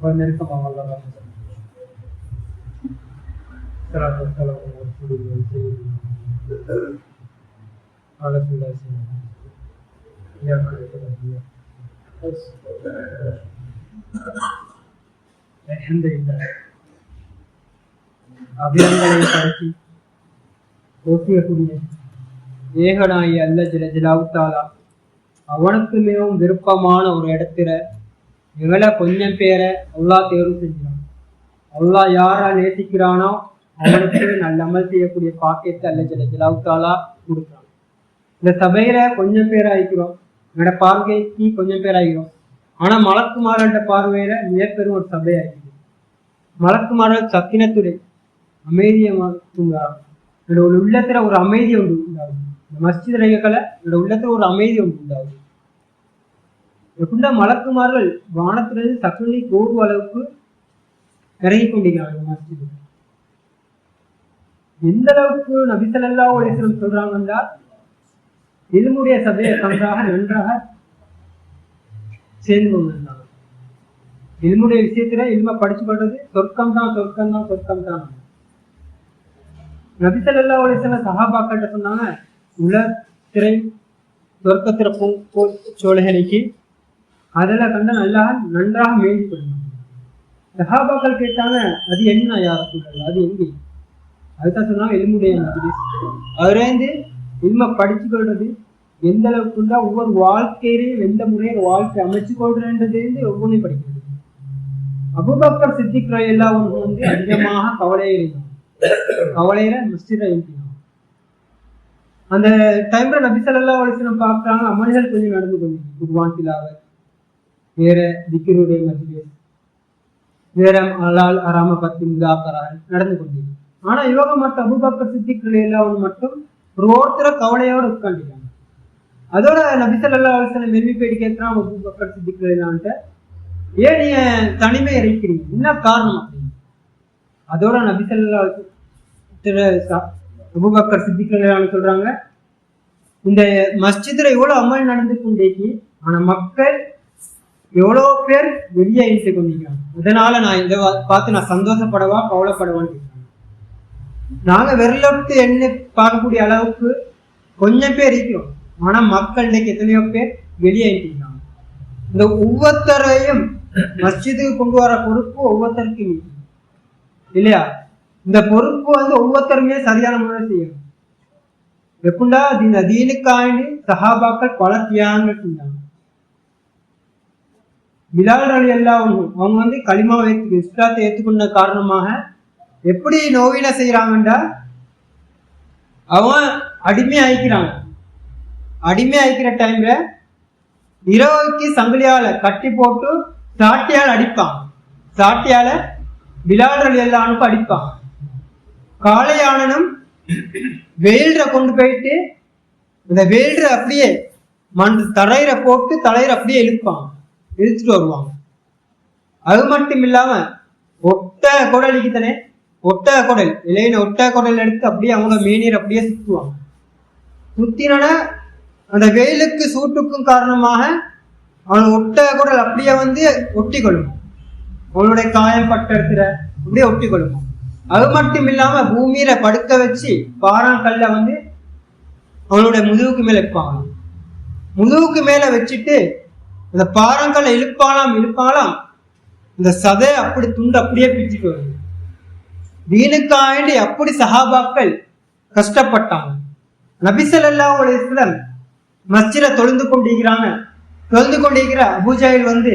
ரொம்ப நெருக்கமாக வல்லவர் சிறாத ஏகனாயி அல்ல ஜிலாவுத்தாலா அவனுக்கு மிகவும் விருப்பமான ஒரு இடத்துல எங்களை கொஞ்சம் பேரை அல்லா தேர்வு செஞ்சான் அல்லா யாரா நேசிக்கிறானோ அவனுக்கு நல்ல அமல் செய்யக்கூடிய பாக்கியத்தை அல்ல சில ஜிலாவுக்காலா கொடுக்குறான். இந்த சபையில கொஞ்சம் பேர் ஆயிக்கிறோம் என்னோட பார்வைக்கு கொஞ்சம் பேர் ஆகிறோம் ஆனா மலக்குமாரன்ற பார்வையில மிகப்பெரும் ஒரு சபை ஆகிடுது மலக்குமாரல் சத்தினத்துறை அமைதியை உண்டாகும் என்னோட ஒரு உள்ளத்துல ஒரு அமைதி ஒன்று உண்டாகும். இந்த மஸ்ஜித் ரயில்களை என்னோட உள்ளத்துல ஒரு அமைதி ஒன்று உண்டாகும். எப்படின்னா மலக்குமார்கள் வானத்திலிருந்து சக்குனி கோடு அளவுக்கு இறங்கி கொண்டிருக்கிறார்கள் மஸ்ஜித் எந்த அளவுக்கு நபிசல்லா சொல்றாங்க என்றால் இல்முடைய சபையை நன்றாக நன்றாக சேர்ந்து கொண்டிருந்தாங்க இல்முடைய விஷயத்துல இல்ம படிச்சு பண்றது சொர்க்கம் தான் சொர்க்கம் தான் சொர்க்கம் தான். நபிசல்லா ஒளிசலம் சஹாபாக்கிட்ட சொன்னாங்க உல திரை சொர்க்கத்திர சோழகனைக்கு அதெல்லாம் கண்ட நல்லா நன்றாக மேய்ந்து கொள்ளணும் சஹாபாக்கள் கேட்டாங்க அது என்ன யார சொல்றது அது எங்கே? அதுதான் சொன்னாங்க எலும்புடைய மஜ்லிஸ். அதுலேருந்து இல்ம படிச்சு கொள்றது எந்த அளவுக்குண்டா ஒவ்வொரு வாழ்க்கையிலையும் எந்த முறையில் வாழ்க்கை அமைச்சு கொள்றதுலேருந்து ஒவ்வொன்றையும் படிக்கிறது. அபுபக்கர் சித்திக் எல்லாம் வந்து அதிகமாக கவலையை இருந்தான் கவலையில மஸ்ஜித அந்த டைம்ல நபிசல்லா அலிஸ்லம் பார்க்கறாங்க அமல்கள் கொஞ்சம் நடந்து கொண்டு குட்வான் திலாவத் வேற திக்கருடைய மஜ்லிஸ் வேற அலால் அராம பத்தி முதாக்கரால் நடந்து கொண்டிருக்கு ஆனா இவங்க மட்டும் அபுபக்கர் சித்திக்கள் எல்லாம் மட்டும் ஒரு ஒருத்தர கவலையோட உட்காந்துட்டாங்க அதோட நபிசல்லா அலிஸ்லம் மெருவி போயிட்டு கேட்கிறான் அபுபக்கர் சித்திக்கள் எல்லாம்ட்ட ஏன் நீ தனிமை இறைக்கிறீங்க என்ன காரணம் அப்படின்னு அதோட நபிசல்லா அபுபக்கர் சித்திக்கள் சொல்றாங்க இந்த மஸ்ஜித்ல எவ்வளவு அமல் நடந்து கொண்டேக்கு ஆனா மக்கள் எவ்வளவு பேர் வெளியே இருந்து கொண்டிருக்கிறாங்க. அதனால நான் இதை பார்த்து நான் சந்தோஷப்படவா கவலைப்படவான்னு கேட்கிறேன் நாங்க விரலெடுத்து எண்ணி பார்க்கக்கூடிய அளவுக்கு கொஞ்சம் பேர் இருக்கிறோம். ஆனா மக்கள் இன்னைக்கு எத்தனையோ பேர் வெளியே இந்த ஒவ்வொருத்தரையும் மஸ்ஜிதுக்கு கொண்டு வர பொறுப்பு ஒவ்வொருத்தருக்கும் இல்லையா? இந்த பொறுப்பு வந்து ஒவ்வொருத்தருமே சரியான முறையில் செய்யணும். எப்படின்னா இந்த தீனுக்காண்டி சஹாபாக்கள் பல தியாகங்கள் செஞ்சாங்க பிலால் அலி எல்லாம் அவங்க வந்து களிமாவை வைத்து இஸ்லாத்தை ஏற்றுக்கொண்ட காரணமாக எப்படி நோவில செய்கிறாங்கண்டா அவன் அடிமை ஆயிக்கிறாங்க. அடிமை ஆயிக்கிற டைம்ல இரவுக்கு சங்கிலியால கட்டி போட்டு சாட்டியால் அடிப்பான். சாட்டியால பிலால் அலி எல்லானுக்கு அடிப்பான். காளையானனும் வெயில்ற கொண்டு போயிட்டு இந்த வெயில்ற அப்படியே மண் தரையிற போட்டு தலையிற அப்படியே இழுப்பான். இழுத்துட்டு வருவாங்க. அது மட்டும் இல்லாம ஒட்ட குடலுக்கு தானே ஒட்ட குடல் இலையில ஒட்ட குடல் எடுத்து அப்படியே அவங்க மேனீர் அப்படியே சுத்துவாங்க. சுத்தினோட அந்த வெயிலுக்கு சூட்டுக்கும் காரணமாக அவன் ஒட்ட குடல் அப்படியே வந்து ஒட்டி கொள்ளும் அவனுடைய காயம் பட்ட இடத்துல அப்படியே ஒட்டி கொள்ளும் அது மட்டும் இல்லாம பூமியில படுக்க வச்சு பாறாங்கல்ல வந்து அவனுடைய முதுகுக்கு மேல வைப்பாங்க. முதுகுக்கு மேல வச்சுட்டு இந்த பாறங்களை இழுப்பாலாம் இழுப்பாலாம். இந்த சதை அப்படி துண்டு அப்படியே பிச்சுட்டு வருது. தீனுக்காண்டி அப்படி சஹாபாக்கள் கஷ்டப்பட்டாங்க. நபிசல்லா இஸ்லாம் மஸ்ஜில தொழுந்து கொண்டிருக்கிறாங்க. தொழுந்து கொண்டிருக்கிற அபூஜாயில் வந்து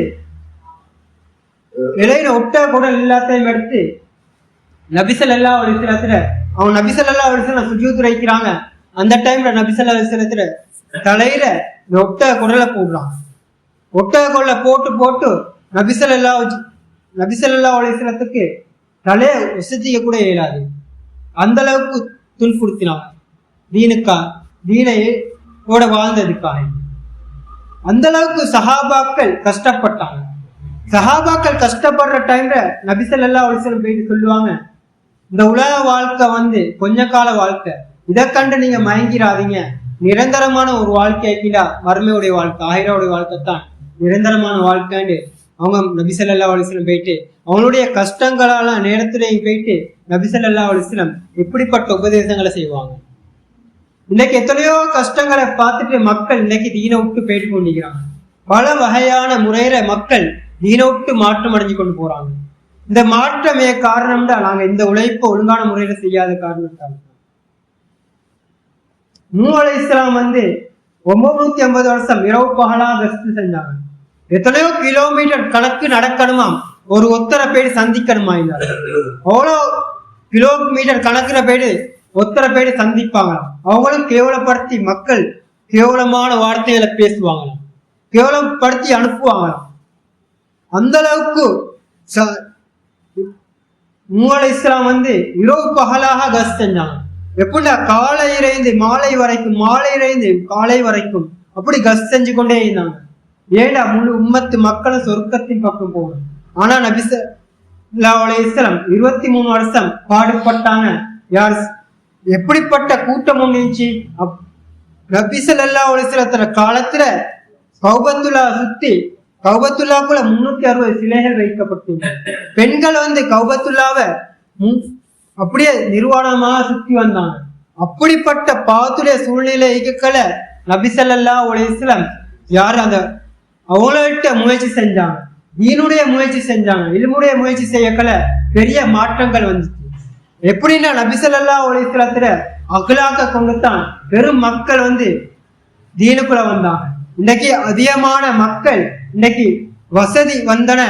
இலையில ஒட்ட குடல் எல்லாத்தையும் எடுத்து நபிசல்லா இஸ்லத்துல அவன் நபிசல்லா இஸ்லாம் சுஜூத் வைக்கிறாங்க. அந்த டைம்ல நபிசல்லா இஸ்லத்துல தலையில இந்த ஒட்ட குடலை போடுறான் ஒட்டக போட்டு போட்டு நபிசல்லா நபிசல்லா அலிஸ்லத்துக்கு தலையை வசதிக்க கூட இயலாது. அந்த அளவுக்கு துன்புறுத்தினான் தீனுக்கா தீனை கூட வாழ்ந்ததுக்காக. அந்த அளவுக்கு சஹாபாக்கள் கஷ்டப்பட்டாங்க. சஹாபாக்கள் கஷ்டப்படுற டைம்ல நபிசல்லா அலிஸ்லம் போயிட்டு சொல்லுவாங்க இந்த உலக வாழ்க்கை வந்து கொஞ்ச கால வாழ்க்கை. இதை கண்டு நீங்க மயங்கிடாதீங்க நிரந்தரமான ஒரு வாழ்க்கை கீழா வறுமையுடைய வாழ்க்கை ஆயிரவுடைய வாழ்க்கை தான். நிரந்தரமான வாழ்க்கைன்னு அவங்க நபிசல்லா அலிஸ்லம் போயிட்டு அவங்களுடைய கஷ்டங்களால நேரத்திலேயும் போயிட்டு நபிசல்லா அலிஸ்லம் எப்படிப்பட்ட உபதேசங்களை செய்வாங்க. இன்னைக்கு எத்தனையோ கஷ்டங்களை பார்த்துட்டு மக்கள் இன்னைக்கு தீன விட்டு போயிட்டு கொண்டிருக்கிறாங்க. பல வகையான முறையில மக்கள் தீன விட்டு மாற்றம் அடைஞ்சு கொண்டு போறாங்க. இந்த மாற்றமே காரணம் தான் நாங்க இந்த உழைப்பை ஒழுங்கான முறையில செய்யாத காரணத்தால் மூ அலை இஸ்லாம் வந்து ஒன்பது நூத்தி ஐம்பது வருஷம் இரவு பகலா கஸ்து செஞ்சாங்க. எத்தனையோ கிலோமீட்டர் கணக்கு நடக்கணுமாம். ஒரு ஒத்தரை பேர் சந்திக்கணுமா இருந்தாரு அவ்வளோ கிலோமீட்டர் கணக்குற பேரு ஒத்தரை பேர் சந்திப்பாங்களாம் அவங்களும் கேவலப்படுத்தி மக்கள் கேவலமான வார்த்தைகளை பேசுவாங்களாம் கேவலப்படுத்தி அனுப்புவாங்களாம் அந்த அளவுக்கு ச- இஸ்லாம் வந்து இரவு பகலாக கஸ் செஞ்சாங்க. எப்படின்னா காலை இறைந்து மாலை வரைக்கும் மாலை இறைந்து காலை வரைக்கும் அப்படி கஸ் செஞ்சு கொண்டே இருந்தாங்க. ஏடா முழு உம்மத்து மக்களும் சொர்க்கத்தின் பக்கம் போகும்? ஆனா நபிச இஸ்லாம் இருபத்தி மூணு வருஷம் பாடுபட்டாங்க. யார்? எப்படிப்பட்ட கூட்டம் ஒண்ணு இருந்துச்சு அப்- நபி காலத்துல கௌபத்துல்லா சுத்தி கௌபத்துல்லாக்குள்ள முன்னூத்தி அறுபது சிலைகள் வைக்கப்பட்டிருந்தது. பெண்கள் வந்து கௌபத்துல்லாவை மு- அப்படியே நிர்வாணமாக சுத்தி வந்தாங்க. அப்படிப்பட்ட பாவத்துடைய சூழ்நிலை இயக்கல நபி ஸல்லல்லாஹு யார் அந்த அவங்கள்ட்ட முயற்சி செஞ்சாங்க. நீனுடைய முயற்சி செஞ்சாங்க. இல்முடைய முயற்சி செய்யக்கல பெரிய மாற்றங்கள் வந்துச்சு. எப்படின்னா நபிசல்லா ஒளிசலத்துல அகலாக்க கொண்டு தான் பெரும் மக்கள் வந்து தீனுக்குள்ள வந்தாங்க. இன்னைக்கு அதிகமான மக்கள் இன்னைக்கு வசதி வந்தன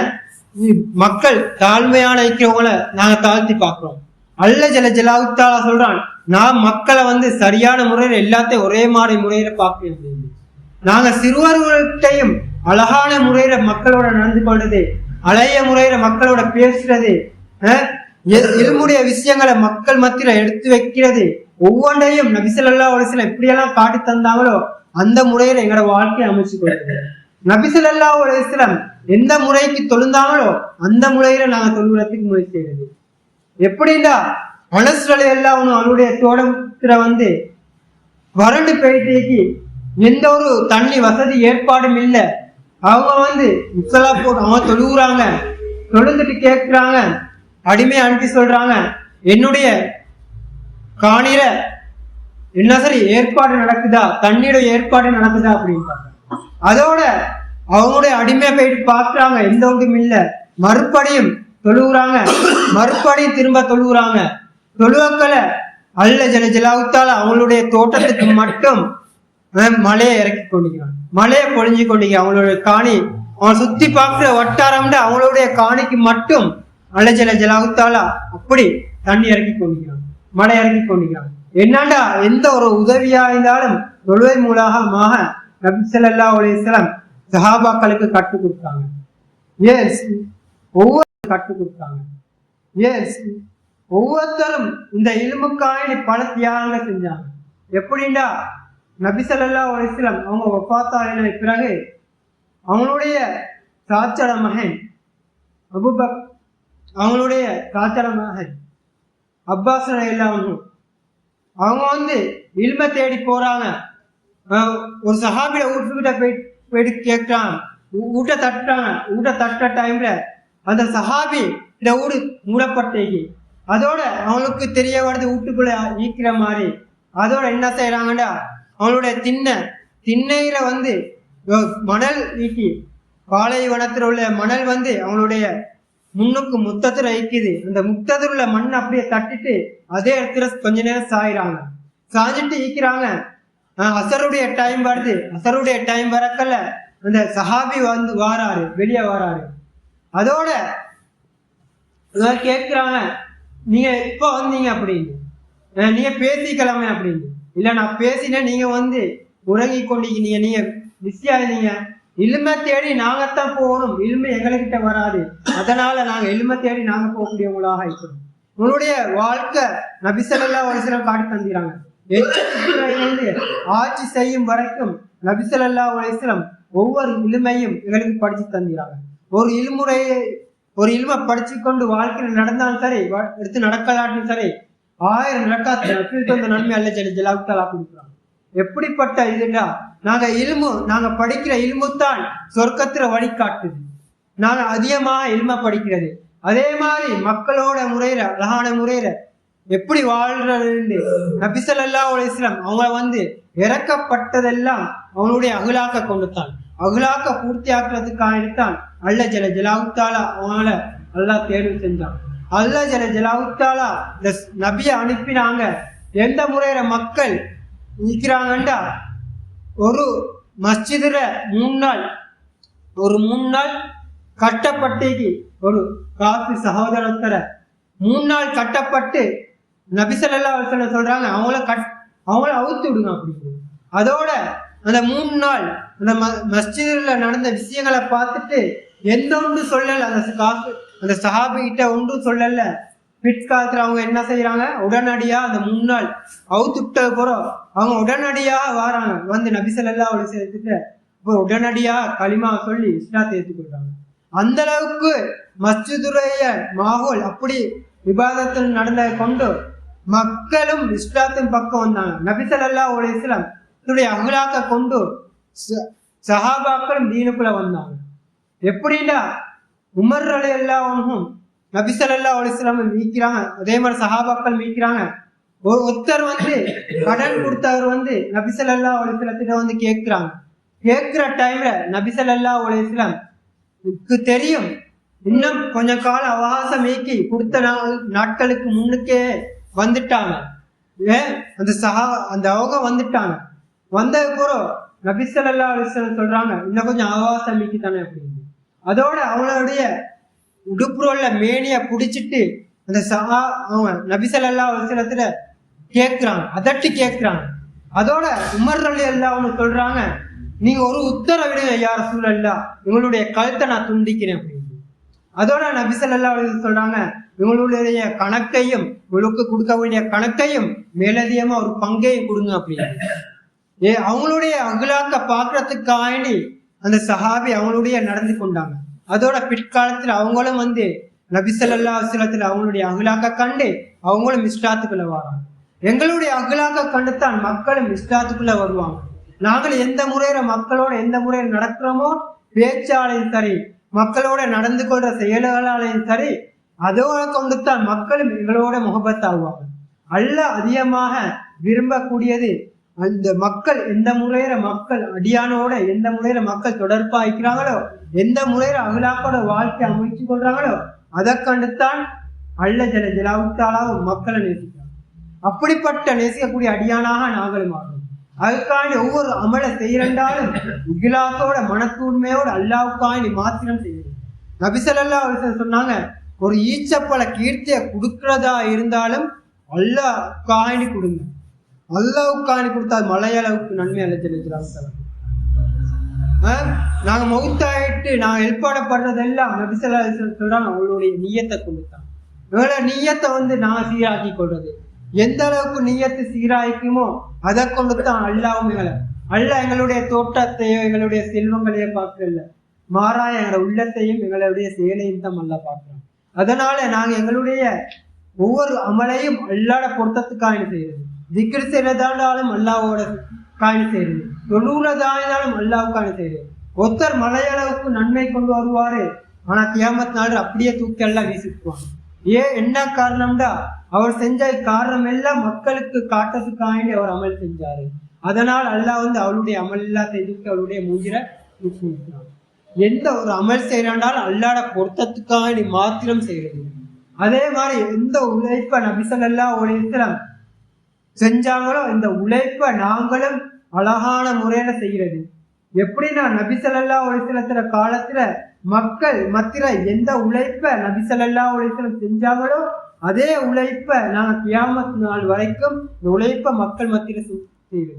மக்கள் தாழ்மையான இருக்கிறவங்கள நாங்க தாழ்த்தி பார்க்கிறோம். அல்ல ஜல ஜலாவுத்தாலா சொல்றான் நான் மக்களை வந்து சரியான முறையில் எல்லாத்தையும் ஒரே மாதிரி முறையில பார்க்க நாங்க சிறுவர்கள்ட்டையும் அழகான முறையில மக்களோட நடந்து கொள்றது அழகிய முறையில மக்களோட பேசுறது இருமுடைய விஷயங்களை மக்கள் மத்தியில எடுத்து வைக்கிறது. ஒவ்வொன்றையும் நபிசல்லா சில எப்படியெல்லாம் காட்டி தந்தாங்களோ அந்த முறையில எங்களோட வாழ்க்கையை அமைச்சு கொடுக்குது நபிசல்லா சிலம் எந்த முறைக்கு தொழுந்தாங்களோ அந்த முறையில நாங்க தொழுகிறதுக்கு முயற்சி செய்யறது எப்படின்னா மனசுல எல்லாம் ஒண்ணு அவனுடைய தோட்டத்துல வந்து வறண்டு போயிட்டேக்கு எந்த ஒரு தண்ணி வசதி ஏற்பாடும் இல்லை. அவங்க வந்து முசலா போட்டு அவங்க தொழுகுறாங்க தொழுந்துட்டு கேட்குறாங்க அடிமை அனுப்பி சொல்றாங்க. என்னுடைய காணில என்ன சரி ஏற்பாடு நடக்குதா? தண்ணீரோட ஏற்பாடு நடக்குதா அப்படின்னு அதோட அவங்களுடைய அடிமை போயிட்டு பார்க்குறாங்க. எந்த ஒன்றும் இல்ல. மறுபடியும் தொழுகுறாங்க மறுபடியும் திரும்ப தொழுகுறாங்க தொழுவக்களை அல்ல ஜல ஜலாவுத்தால அவங்களுடைய தோட்டத்துக்கு மட்டும் மலையை இறக்கி கொண்டிருக்கிறான். மழையை பொழிஞ்சு கொண்டிருக்கிறான். அவங்களுடைய காணி அவன் சுத்தி பார்க்கிற வட்டாரம்ல அவங்களுடைய காணிக்கு மட்டும் அலைஜல ஜலாவுத்தாலா அப்படி தண்ணி இறக்கி கொண்டிருக்கிறான். மழை இறக்கி கொண்டிருக்கிறான். என்னண்டா? எந்த ஒரு உதவியா இருந்தாலும் தொழுவை மூலமாக நபி ஸல்லல்லாஹு அலைஹி சஹாபாக்களுக்கு கற்றுக் கொடுத்தாங்க. எஸ் ஒவ்வொரு கற்றுக் கொடுத்தாங்க. எஸ் ஒவ்வொருத்தரும் இந்த இலுமுக்காக பல தியாகங்களை செஞ்சாங்க. எப்படின்னா நபிசல்லா அலிஸ்லாம் அவங்க வஃபாத்தாயின பிறகு அவங்களுடைய சாச்சட மகன் அபுபக் அவங்களுடைய சாச்சட மகன் அப்பாஸ் இல்லாமல் அவங்க வந்து இல்ம தேடி போறாங்க. ஒரு சஹாபிட வீட்டுக்கிட்ட போய் போயிட்டு கேட்கிறாங்க ஊட்ட தட்டுறாங்க ஊட்ட தட்டுற டைம்ல அந்த சஹாபி இந்த ஊடு மூடப்பட்டேக்கு அதோட அவங்களுக்கு தெரிய வருது வீட்டுக்குள்ள ஈக்கிற மாதிரி. அதோட என்ன செய்யறாங்கடா அவங்களுடைய திண்ணை திண்ணையில வந்து மணல் நீக்கி பாலைவனத்தில் உள்ள மணல் வந்து அவங்களுடைய முன்னுக்கு முத்தத்தில் வைக்குது அந்த முத்தத்தில் உள்ள மண் அப்படியே தட்டிட்டு அதே இடத்துல கொஞ்ச நேரம் சாயிறாங்க. சாஞ்சிட்டு ஈக்கிறாங்க அசருடைய டைம் வருது. அசருடைய டைம் வரக்கல அந்த சஹாபி வந்து வாராரு வெளியே வாராரு. அதோட இவங்க கேட்குறாங்க நீங்க இப்போ வந்தீங்க? அப்படின்னு. நீங்க பேசிக்கலாமே அப்படின்னு. இல்ல நான் பேசினேன் நீங்க வந்து உறங்கி கொண்டிருக்கீங்க நீங்க பிஸியா இருந்தீங்க இலுமை தேடி நாங்கத்தான் போகணும். இலுமை எங்ககிட்ட வராது. அதனால நாங்க இலுமை தேடி நாங்க போகக்கூடியவங்களாக இருக்கிறோம். உங்களுடைய வாழ்க்கை நபிசல்லா ஒலிசலம் காட்டி தந்திராங்க ஆட்சி செய்யும் வரைக்கும் நபிசல்லா உலகம் ஒவ்வொரு இலுமையும் எங்களுக்கு படிச்சு தந்திராங்க ஒரு இல்முறையை ஒரு இல்மை படிச்சு கொண்டு வாழ்க்கையில் நடந்தாலும் சரி எடுத்து நடக்கலாட்டும் சரி ஆயிரம் நன்மை அல்ல சொல்லி ஜலாவுத்தாலா கொடுக்குறாங்க. எப்படிப்பட்ட இதுடா நாங்க இல்மு நாங்க படிக்கிற இல்முத்தான் சொர்க்கத்துல வழிகாட்டுது. நாங்க அதிகமா இல்ம படிக்கிறது. அதே மாதிரி மக்களோட முறையில அழகான முறையில எப்படி வாழ்றதுன்னு வாழ்றது நபிசல்லா இஸ்லாம் அவங்க வந்து இறக்கப்பட்டதெல்லாம் அவனுடைய அகலாக்க கொண்டுத்தான் அகலாக்க பூர்த்தி ஆக்குறதுக்காகத்தான் அல்ல ஜல ஜலாவுத்தாலா அவனால நல்லா தேர்வு செஞ்சான். அல்ல ஜல ஜலாவுத்தாலா? இந்த நபியை அனுப்பினாங்க. எந்த முறையில மக்கள் நிற்கிறாங்கண்டா ஒரு மஸ்ஜிதுல மூணு நாள் ஒரு மூணு நாள் கட்டப்பட்டேக்கு ஒரு காசு சகோதரத்தர மூணு நாள் கட்டப்பட்டு நபிசல்லா சொல்ல சொல்றாங்க அவங்கள கட் அவங்கள அவுத்து விடுங்க அப்படின்னு அதோட அந்த மூணு நாள் அந்த மஸ்ஜிதில் நடந்த விஷயங்களை பார்த்துட்டு எந்த ஒன்று சொல்லல. அந்த காசு அந்த சஹாபி கிட்ட ஒன்றும் சொல்லல. பிற்காலத்துல அவங்க என்ன செய்யறாங்க உடனடியா அந்த முன்னாள் அவுத்துட்ட போறோம் அவங்க உடனடியா வராங்க. வந்து நபிசல்லா அவளை சேர்த்துட்டு இப்போ உடனடியா களிமா சொல்லி இஸ்லாத்தை ஏற்றுக்கொள்றாங்க அந்த அளவுக்கு மஸ்ஜிதுரைய மாகோல் அப்படி விவாதத்தில் நடந்த கொண்டு மக்களும் இஸ்லாத்தின் பக்கம் வந்தாங்க. நபிசல்லா ஒரு இஸ்லாம் தன்னுடைய அகலாக்க கொண்டு சஹாபாக்களும் தீனுக்குள்ள வந்தாங்க. எப்படின்னா உமர் அலி அல்லாவும் நபிசல்லா அலிஸ்லாம் மீக்கிறாங்க அதே மாதிரி சஹாபாக்கள் மீக்கிறாங்க ஒரு ஒருத்தர் வந்து கடன் கொடுத்தவர் வந்து நபிசல்லா அலிஸ்லத்திட்ட வந்து கேட்கிறாங்க. கேட்கிற டைம்ல நபிசல்லா அலிஸ்லாம் தெரியும். இன்னும் கொஞ்ச கால அவகாசம் நீக்கி கொடுத்த நாட்களுக்கு முன்னுக்கே வந்துட்டாங்க. ஏன் அந்த சஹா அந்த அவங்க வந்துட்டாங்க. வந்ததுக்கப்புறம் நபிசல்லா அலிஸ்லாம் சொல்றாங்க இன்னும் கொஞ்சம் அவகாசம் நீக்கி தானே அப்படின்னு. அதோட அவங்களுடைய உடுப்புரோல்ல மேனிய பிடிச்சிட்டு அந்த சஹா அவங்க நபிசல்லா அலிஸ்லத்துல கேட்கிறான் அதட்டி கேட்கிறான் அதோட உமர் அலி அல்லான்னு சொல்றாங்க நீங்க ஒரு உத்தரவிடுங்க யார் சூழல்லா எங்களுடைய கழுத்தை நான் துண்டிக்கிறேன். அப்படின்னு அதோட நபிசல்லா சொல்றாங்க இவங்களுடைய கணக்கையும் இவங்களுக்கு கொடுக்க வேண்டிய கணக்கையும் மேலதிகமா ஒரு பங்கையும் கொடுங்க அப்படின்னு ஏ அவங்களுடைய அகிலாக்க பாக்குறதுக்காண்டி அந்த சஹாபி அவங்களுடைய நடந்து கொண்டாங்க. அதோட பிற்காலத்தில் அவங்களும் வந்து நபிசல்லா சிலத்தில் அவங்களுடைய அகிலாக்க கண்டு அவங்களும் இஸ்லாத்துக்குள்ள வராங்க. எங்களுடைய அகுலாக்க கண்டுத்தான் மக்களும் இஸ்லாத்துக்குள்ள வருவாங்க. நாங்கள் எந்த முறையில மக்களோட எந்த முறையில் நடக்கிறோமோ பேச்சாலையும் சரி மக்களோட நடந்து கொள்ற செயல்களாலையும் சரி அதோட கொண்டுத்தான் மக்களும் எங்களோட முகபத்தாகுவாங்க. அல்ல அதிகமாக விரும்பக்கூடியது அந்த மக்கள் எந்த முறையில மக்கள் அடியானோட எந்த முறையில மக்கள் தொடர்பா வைக்கிறாங்களோ எந்த முறையில அகிலாக்கோட வாழ்க்கை அமைச்சு கொள்றாங்களோ அதை கண்டுத்தான் அல்ல ஜல ஜலாவுத்தாலாவும் மக்களை நேசிக்கிறாங்க. அப்படிப்பட்ட நேசிக்கக்கூடிய அடியானாக நாங்களும் ஆகும் அதுக்காண்டி ஒவ்வொரு அமலை செய்யறண்டாலும் இகிலாசோட மனத்தூய்மையோட அல்லாவுக்காண்டி மாத்திரம் செய்யணும் நபிசல்லா சொன்னாங்க ஒரு ஈச்சப்பல கீர்த்தியை கொடுக்கறதா இருந்தாலும் அல்லாவுக்காண்டி கொடுங்க. அல்லாவுக்காண்டி கொடுத்தா மலையளவுக்கு நன்மை அல்ல தெரிஞ்சுறாங்க நாங்க மௌத்தாயிட்டு நாங்க எழுப்பாடப்படுறதெல்லாம் நபிசல்லா சொல்றாங்க. அவங்களுடைய நீயத்தை கொடுத்தாங்க. வேலை நீயத்தை வந்து நான் சீராக்கி கொள்றது எந்த அளவுக்கு நீயத்து சீராய்க்குமோ அதை கொண்டு தான் அல்லாவும் எங்களை அல்ல எங்களுடைய தோட்டத்தையோ எங்களுடைய செல்வங்களையோ பார்க்கல மாறா எங்களோட உள்ளத்தையும் எங்களுடைய செயலையும் தான் நல்லா பார்க்குறோம் அதனால நாங்க எங்களுடைய ஒவ்வொரு அமலையும் அல்லாட பொருத்தத்துக்காக செய்யறது. திக்கர் செய்யறதாண்டாலும் அல்லாவோட காயின் செய்யறது தொண்ணூறதாயினாலும் காணி செய்யுது ஒருத்தர் மலையளவுக்கு நன்மை கொண்டு வருவாரு ஆனா கியாமத் நாடு அப்படியே தூக்கி எல்லாம் வீசிக்குவாங்க. ஏன் என்ன காரணம்டா? அவர் செஞ்ச காரணம் எல்லாம் மக்களுக்கு காட்டுறதுக்காண்டி அவர் அமல் செஞ்சாரு. அதனால் அல்லாஹ் வந்து அவளுடைய அமல் எல்லாத்தையும் அவருடைய அவளுடைய மூஞ்சிர எந்த ஒரு அமல் செய்யறாண்டாலும் அல்லாட பொருத்தத்துக்காண்டி மாத்திரம் செய்யறது அதே மாதிரி எந்த உழைப்ப நபிசல்லா உழைத்தலம் செஞ்சாங்களோ? இந்த உழைப்பை நாங்களும் அழகான முறையில செய்கிறது எப்படின்னா நபிசல்லா ஒளிசலத்துல காலத்துல மக்கள் மத்திர எந்த உழைப்ப நபிசல்லா ஒளிசலம் செஞ்சாங்களோ அதே உழைப்ப நான் கியாமத் நாள் வரைக்கும் இந்த உழைப்ப மக்கள் மத்தியில செய்வது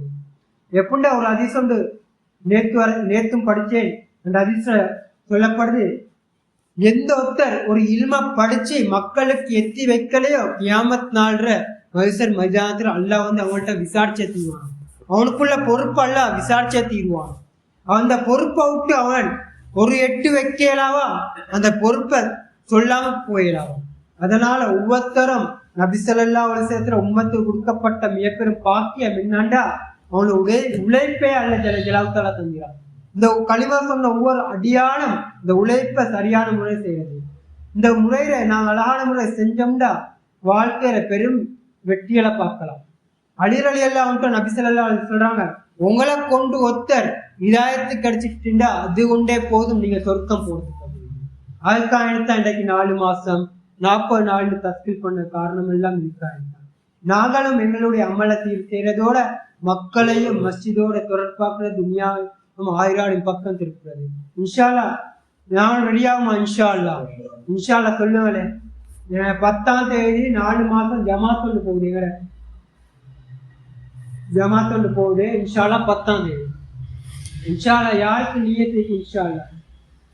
எப்படின்னா ஒரு அதிசொண்டு நேற்று வர நேற்றும் படிச்சேன் அந்த அதிசயம் சொல்லப்படுது எந்த ஒருத்தர் ஒரு இல்ம படிச்சு மக்களுக்கு எத்தி வைக்கலையோ கியாமத் நாள்ற வயசர் மைதானத்தில் அல்லா வந்து அவங்கள்ட்ட விசாரிச்சே தீருவான். அவனுக்குள்ள பொறுப்பு அல்ல விசாரிச்சே தீருவான். அந்த பொறுப்பை விட்டு அவன் ஒரு எட்டு வைக்கலாவா? அந்த பொறுப்பை சொல்லாம போயிடலாம். அதனால ஒவ்வொருத்தரும் நபிசல்லா உலசத்துல உம்மத்து கொடுக்கப்பட்ட மிகப்பெரும் பாக்கிய மின்னாண்டா அவனோட உழை உழைப்பே அல்ல ஜல ஜலாவுத்தால தங்கிறான் இந்த களிமா சொன்ன ஒவ்வொரு அடியானம் இந்த உழைப்பை சரியான முறை செய்யறது. இந்த முறையில நாங்கள் அழகான முறை செஞ்சோம்டா வாழ்க்கையில பெரும் வெற்றிகளை பார்க்கலாம். அழிரலி எல்லாம் வந்துட்டு நபிசல்லாம் சொல்றாங்க உங்களை கொண்டு ஒத்தர் இதாயத்து கிடைச்சிக்கிட்டுண்டா அது கொண்டே போதும் நீங்க சொர்க்கம் போறது அதுக்காக தான் இன்றைக்கு நாலு மாசம் நாற்பது நாள் தஸ்கில் பண்ண காரணம் எல்லாம் இருக்காங்க நாங்களும் எங்களுடைய அமலத்தில் செய்யறதோட மக்களையும் மஸ்ஜிதோட தொடர்பாக்குற துனியா நம்ம ஆயிராடின் பக்கம் திருப்புறது. இன்ஷாலா நான் ரெடியாகுமா இன்ஷால்லா இன்ஷால்லா சொல்லுங்களேன். பத்தாம் தேதி நாலு மாசம் ஜமாத் ஒன்று போகுது எங்கட ஜமாத் ஒன்று போகுது இன்ஷால்லா பத்தாம் தேதி. இன்ஷால்லா யாருக்கு நீயத்து இன்ஷாலா இன்ஷால்லா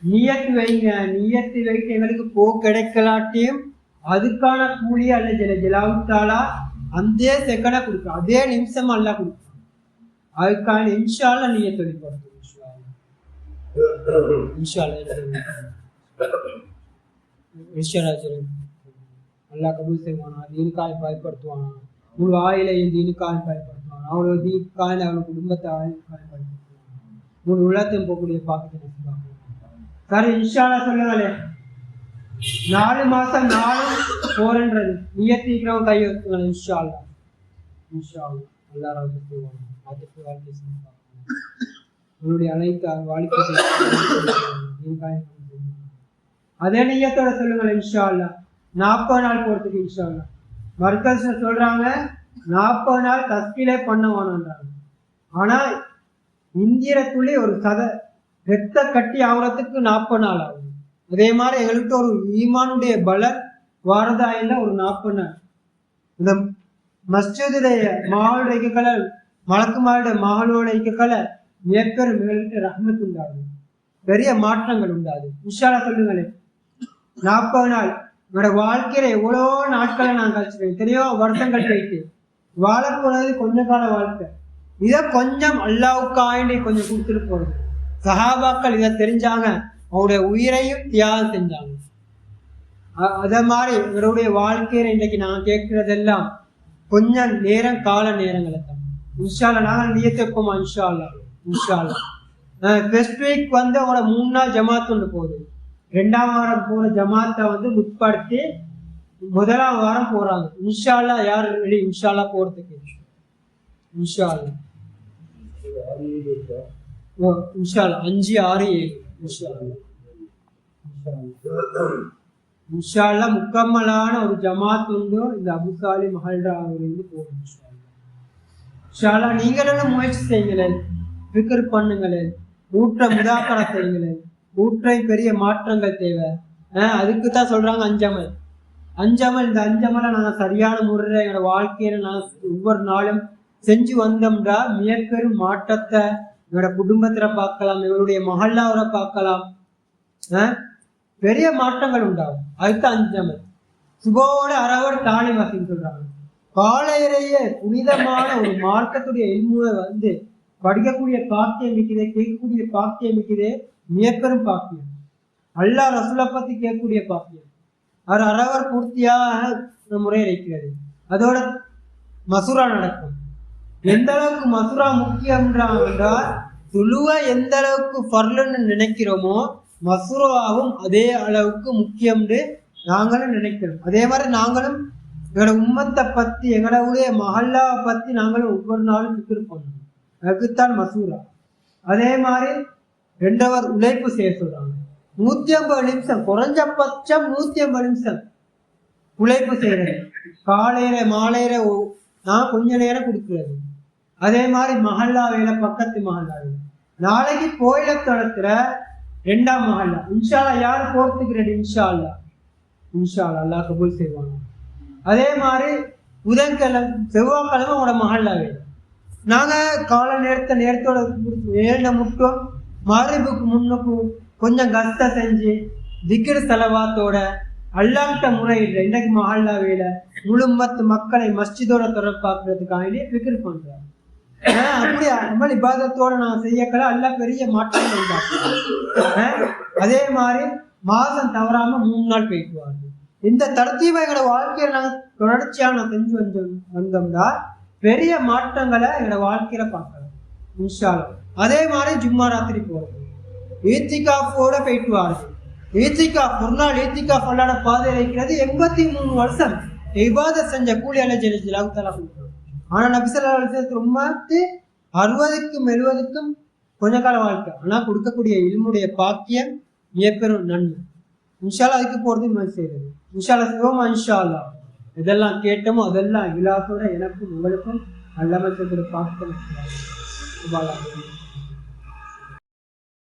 நியத்து வைங்க நியத்து வைக்க எங்களுக்கு போ கிடைக்கலாட்டியும் அதுக்கான கூலி அல்ல ஜல ஜலாவுத்தாலா அந்த செகண்டா கொடுக்கும் அதே நிமிஷம் அல்ல கொடுக்கும் அதுக்கான இன்ஷால்லா நியத்து வைப்போம் இன்ஷால்லா இன்ஷால்லா சரி நல்லா கபூல் செய்வானா? தீனுக்காய் பயப்படுத்துவானா முழு ஆயிலையும் தீனுக்காய் பயப்படுத்துவானா அவனோட தீனுக்காய் அவனோட குடும்பத்தை ஆயுளுக்காய் பயன்படுத்துவானா? முழு உள்ளத்தையும் போகக்கூடிய பாக்கத்தை சரி இன்ஷாலா சொல்லுங்களே. நாலு மாசம் நாளும் போறன்றது நியத்திக்கிறவன் கை வைத்துங்களேன் இன்ஷால்லா இன்ஷால்லா எல்லாரும் ராஜு செய்வாங்க அதுக்கு வாழ்க்கை செய்வாங்க உன்னுடைய அனைத்து வாழ்க்கை அதே நியத்தோட சொல்லுங்களேன் இன்ஷா அல்லா நாற்பது நாள் போகிறதுக்கு இன்ஷா அல்லா சொல்கிறாங்க நாற்பது நாள் தஸ்கிலே பண்ண ஆனால் ஆனா இந்திரத்துள்ளே ஒரு கதை ரத்த கட்டி ஆகுறதுக்கு நாற்பது நாள் ஆகும் அதே மாதிரி எங்கள்கிட்ட ஒரு ஈமானுடைய பலர் வாரதாயில ஒரு நாற்பது நாள். இந்த மஸ்ஜிதுடைய மகளுடைய இயக்கக்கலை மலக்குமாருடைய மகளோட இயக்கக்கலை மிகப்பெரும் எங்கள்கிட்ட ரஹ்மத் உண்டாகும் பெரிய மாற்றங்கள் உண்டாது உஷாலா சொல்லுங்களேன். நாற்பது நாள். என்னோட வாழ்க்கையில எவ்வளோ நாட்களை நான் கழிச்சிருக்கேன்? எத்தனையோ வருஷங்கள் போயிட்டு. வாழ போனது கொஞ்ச கால வாழ்க்கை. இதை கொஞ்சம் அல்லாவுக்காண்டி கொஞ்சம் கொடுத்துட்டு போறது. சஹாபாக்கள் இதை தெரிஞ்சாங்க. அவருடைய உயிரையும் தியாகம் செஞ்சாங்க. அதை அதே மாதிரி இவருடைய வாழ்க்கையில இன்றைக்கு நான் கேட்கறதெல்லாம் கொஞ்சம் நேரம் கால நேரங்களை தான். இன்ஷால்லா நாங்கள் நியத்து வைப்போமா? இன்ஷால்லா இன்ஷால்லா ஃபெஸ்ட் வீக் வந்து அவங்களோட மூணு நாள் ஜமாத் ஒன்று போகுது. ரெண்டாம் வாரம் போற ஜமாத்தை வந்து முற்படுத்தி முதலாம் வாரம் போறாங்க. இன்ஷால்லா யார் ரெடி இன்ஷால்லா போறதுக்கு. இன்ஷால்லா ஓ இன்ஷால்லா அஞ்சு ஆறு ஏழு. இன்ஷால்லா இன்ஷால்லா முக்கம்மலான ஒரு ஜமாத் வந்து இந்த அபுசாலி மஹல்ராவிலிருந்து போகும் இன்ஷால்லா. நீங்களும் முயற்சி செய்யுங்களேன். ஃபிக்ர் பண்ணுங்களேன். ஊற்ற முதாக்கரை செய்யுங்களேன். ஊற்றை பெரிய மாற்றங்கள் தேவை. அதுக்கு தான் சொல்றாங்க அஞ்சமல். அஞ்சமல் இந்த அஞ்சமலை நான் சரியான முறையில் எங்களோட வாழ்க்கையில நான் ஒவ்வொரு நாளும் செஞ்சு வந்தோம்டா மிகப்பெரும் மாற்றத்தை எங்களோட குடும்பத்துல பார்க்கலாம் இவருடைய மகல்லாவில் பார்க்கலாம். ஆஹ் பெரிய மாற்றங்கள் உண்டாகும். அதுதான் அஞ்சமல். சுபோட அறவர் தாலி வசின்னு சொல்றாங்க. காலையிலேயே புனிதமான ஒரு மார்க்கத்துடைய எல்முறை வந்து படிக்கக்கூடிய பாக்கியம் இருக்குது கேட்கக்கூடிய பாக்கியம் இருக்குது மிகப்பெரும் பாக்கியம். அல்லாஹ் ரசூலை பத்தி கேட்கக்கூடிய பாக்கியம். அவர் அறவர் பூர்த்தியாக முறையில் இருக்கிறது அதோட மசூரா நடக்கும். எந்த அளவுக்கு மசூரா முக்கியம்ன்றான் என்றால் துளுவ எந்த அளவுக்கு ஃபர்லுன்னு நினைக்கிறோமோ மசூராவும் அதே அளவுக்கு முக்கியம்னு நாங்களும் நினைக்கிறோம். அதே மாதிரி நாங்களும் எங்களோட உம்மத்தை பத்தி எங்களுடைய மஹல்லாவை பத்தி நாங்களும் ஒவ்வொரு நாளும் ஃபிக்ர் பண்ணணும். அதுக்குத்தான் மசூரா. அதே மாதிரி ரெண்டவர் உழைப்பு செய்ய சொல்றாங்க. நூத்தி ஐம்பது நிமிஷம் குறைஞ்சபட்சம் நூத்தி ஐம்பது நிமிஷம் உழைப்பு செய்யறது. காலையில மாலையில நான் கொஞ்ச நேரம் கொடுக்குறது. அதே மாதிரி மஹல்லா வேலை பக்கத்து மஹல்லா வேலை. நாளைக்கு கோயில தளத்துல ரெண்டாம் மஹல்லா. இன்ஷால்லா யார் போறதுக்கு ரெடி இன்ஷால்லா இன்ஷால்லா அல்லாஹ் கபூல் செய்வாங்க. அதே மாதிரி புதன்கிழமை செவ்வாய்க்கிழமை உங்களோட மஹல்லா வேலை. நாங்க கால நேரத்தை நேரத்தோட நேரில் முட்டும் மறைவுக்கு முன்னுக்கு கொஞ்சம் கஷ்ட செஞ்சு திக்கிர் செலவாத்தோட அல்லாட்ட முறையில் இன்னைக்கு மஹல்லா முழுமத்து மக்களை மஸ்ஜிதோட தொடர்பாக்குறதுக்காண்டி ஃபிக்ர் பண்றாங்க. ஆஹ் அப்படி அமல் இபாதத்தோட நான் செய்யக்கல அல்ல பெரிய மாற்றங்கள் உண்டாக்குறான் அதே மாதிரி மாதம் தவறாம மூணு நாள் போயிட்டு இந்த தரத்தீவை எங்களோட வாழ்க்கையில நாங்க தொடர்ச்சியா நான் செஞ்சு வந்தோம் வந்தோம்னா பெரிய மாற்றங்களை எங்களோட வாழ்க்கையில பார்க்கலாம். இன்ஷா அதே மாதிரி ஜும்மா ராத்திரி போகிறது ஈத்திகாஃபோட போயிட்டு வாருது ஈத்திகாஃப் ஒரு நாள் ஈத்திகாஃப் அல்லாட பாதையில் இருக்கிறது எண்பத்தி மூணு வருஷம். இவாத செஞ்ச கூலி அலைஜலி ஜிலாவுத்தலா ஆனால் நபிசல்லா அலிசத்து ரொம்ப அறுபதுக்கும் எழுபதுக்கும் கொஞ்ச கால வாழ்க்கை. ஆனால் கொடுக்கக்கூடிய இல்முடைய பாக்கியம் மிகப்பெரும் நன்மை. இன்ஷால்லா அதுக்கு போகிறது மாதிரி செய்யறது. இன்ஷால்லா சிவமா இன்ஷால்லா இதெல்லாம் கேட்டோமோ அதெல்லாம் இலாசோட எனக்கும் உங்களுக்கும் அல்லாமல் பாக்கியம். சுபாலா